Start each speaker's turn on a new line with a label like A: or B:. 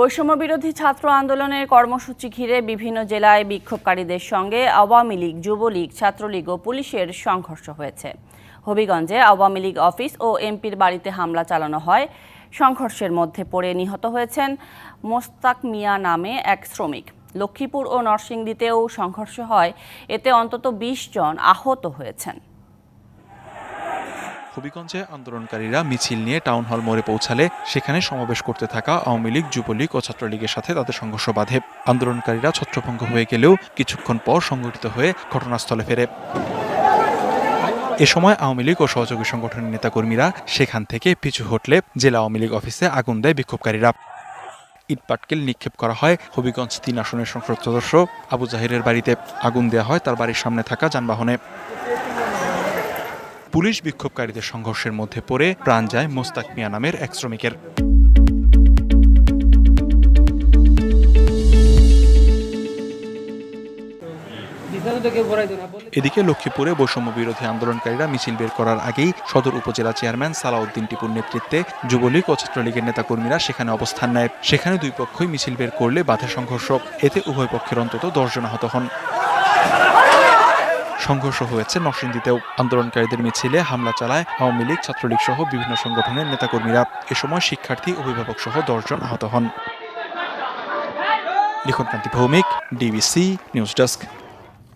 A: বৈষম্য বিরোধী ছাত্র আন্দোলনের কর্মসূচি ঘিরে বিভিন্ন জেলায় বিক্ষোভকারীদের সঙ্গে আওয়ামী লীগ, যুবলীগ, ছাত্রলীগ ও পুলিশের সংঘর্ষ হয়েছে। হবিগঞ্জে আওয়ামী লীগ অফিস ও এমপির বাড়িতে হামলা চালানো হয়। সংঘর্ষের মধ্যে পড়ে নিহত হয়েছেন মোস্তাক মিয়া নামে এক শ্রমিক। লক্ষ্মীপুর ও নরসিংদীতেও সংঘর্ষ হয়। এতে অন্তত বিশ জন আহত হয়েছেন।
B: হবিগঞ্জে আন্দোলনকারীরা মিছিল নিয়ে টাউন হল মোড়ে পৌঁছালে সেখানে সমাবেশ করতে থাকা আওয়ামী লীগ, যুবলীগ ও ছাত্রলীগের সাথে তাদের সংঘর্ষ বাধে। আন্দোলনকারীরা ছত্রভঙ্গ হয়ে গেলেও কিছুক্ষণ পর সংগঠিত হয়ে ঘটনাস্থলে ফেরে। এ সময় আওয়ামী লীগ ও সহযোগী সংগঠনের নেতাকর্মীরা সেখান থেকে পিছু হটলে জেলা আওয়ামী লীগ অফিসে আগুন দেয় বিক্ষোভকারীরা। ইটপাটকেল নিক্ষেপ করা হয় হবিগঞ্জ তিন আসনের সংসদ সদস্য আবু জাহিরের বাড়িতে। আগুন দেওয়া হয় তার বাড়ির সামনে থাকা যানবাহনে। পুলিশ বিক্ষোভকারীদের সংঘর্ষের মধ্যে পড়ে প্রাণ যায় মোস্তাক মিয়া নামের এক শ্রমিকের। এদিকে লক্ষ্মীপুরে বৈষম্য বিরোধী আন্দোলনকারীরা মিছিল বের করার আগেই সদর উপজেলা চেয়ারম্যান সালাউদ্দিন টিপুর নেতৃত্বে যুবলীগ ও ছাত্রলীগের নেতাকর্মীরা সেখানে অবস্থান নেয়। সেখানে দুই পক্ষই মিছিল বের করলে বাধে সংঘর্ষ। এতে উভয় পক্ষের অন্তত দশজন আহত হন। সংঘর্ষ হয়েছে। নরসিংদীতেও আন্দোলনকারীদের মিছিলে হামলা চালায় আওয়ামী লীগ, ছাত্রলীগ সহ বিভিন্ন সংগঠনের নেতাকর্মীরা। এ সময় শিক্ষার্থী, অভিভাবক সহ দশজন আহত হন। Likhonkanti Bhowmik, DBC news desk.